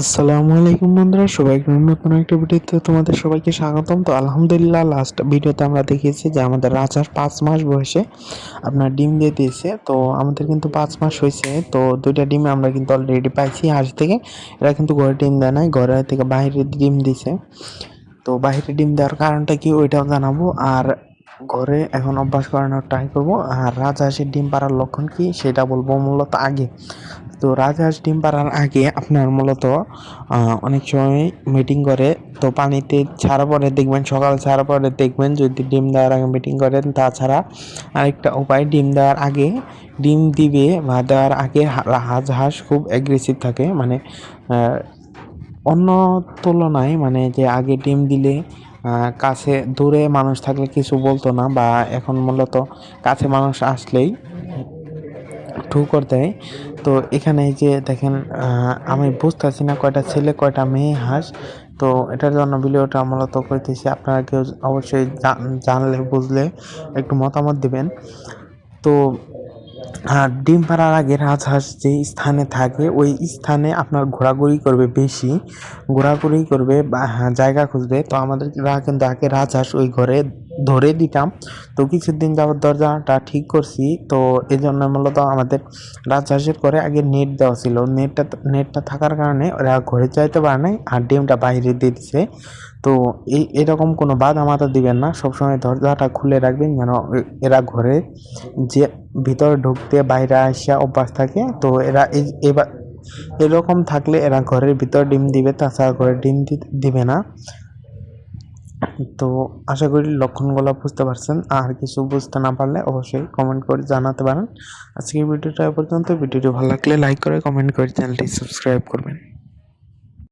আসসালামু আলাইকুম বন্ধুরা সবাইকে নতুন একটা ভিডিওতে তোমাদের সবাইকে স্বাগতম। তো আলহামদুলিল্লাহ লাস্ট ভিডিওতে আমরা দেখিয়েছি যে আমাদের রাজার পাঁচ মাস বয়সে আপনার ডিম দিয়ে দিয়েছে। তো আমাদের কিন্তু পাঁচ মাস হয়েছে, তো দুইটা ডিম আমরা কিন্তু অলরেডি পাইছি হাঁস থেকে। এরা কিন্তু ঘরে ডিম দেয় নাই, ঘরে থেকে বাইরে ডিম দিছে। তো বাইরে ডিম দেওয়ার কারণটা কি ওইটাও জানাব। আর ঘরে এখন অভ্যাস করানোর ট্রাই করব। আর রাজহাঁসের ডিম পাড়ার লক্ষণ কি সেটা বলব মূলত আগে। তো রাজহাঁস ডিম পাড়ার আগে আপনার মূলত অনেক সময় মিটিং করে। তো পানিতে ছাড়া পরে দেখবেন, সকাল ছাড়া পরে দেখবেন যদি ডিম দেওয়ার আগে মিটিং করেন, তাছাড়া আরেকটা উপায়, ডিম দেওয়ার আগে ডিম দিবে বা দেওয়ার আগে হাঁস খুব অ্যাগ্রেসিভ থাকে। মানে অন্য তুলনায় মানে যে আগে ডিম দিলে কাছে দূরে মানুষ থাকলে কিছু বলতো না বা এখন মূলত কাছে মানুষ আসলেই ঠুকর দেয়। তো এখানে যে দেখেন আমি বুঝতেছি না কয়টা ছেলে, কয়টা মেয়ে হাঁস। তো এটার জন্য ভিডিওটা মূলত করতেছি, আপনারা কেউ অবশ্যই জানলে, বুঝলে একটু মতামত দিবেন। তো আর ডিম পাড়ার আগে রাজহাঁস যে স্থানে থাকে ওই স্থানে আপনার ঘোরাঘুরি করবে বেশি। ঘোরাঘুরি করবে হ্যাঁ, জায়গা খুঁজবে। তো আমাদের কিন্তু আগে রাজহাঁস ওই ঘরে ধরে দিতাম। তো কিছুদিন যাবত দরজাটা ঠিক করছি। তো এই জন্য মূলত আমাদের রাজহাঁসের করে আগে নেট দেওয়া ছিল। নেটটা নেটটা থাকার কারণে ওরা ঘরে যাইতে পারে নাই আর ডিমটা বাইরে দিয়ে দিছে। তো এই, এরকম কোনো বাধা মাথা দিবেন না। সবসময় দরজাটা খুলে রাখবেন যেন এরা ঘরে যে ভিতরে ঢুকতে বাইরে আসা অভ্যাস থাকে, তো এরা এই, এবার এরকম থাকলে এরা ঘরের ভিতর ডিম দিবে। তাছাড়া ঘরে ডিম দিবে না। তো আশা করি লক্ষণগুলো বুঝতে পারছেন। আর কিছু বুঝতে না পারলে অবশ্যই কমেন্ট করে জানাতে পারেন। আজকের ভিডিওটা পর্যন্ত। ভিডিওটি ভালো লাগলে লাইক করে কমেন্ট করে চ্যানেলটি সাবস্ক্রাইব করবেন।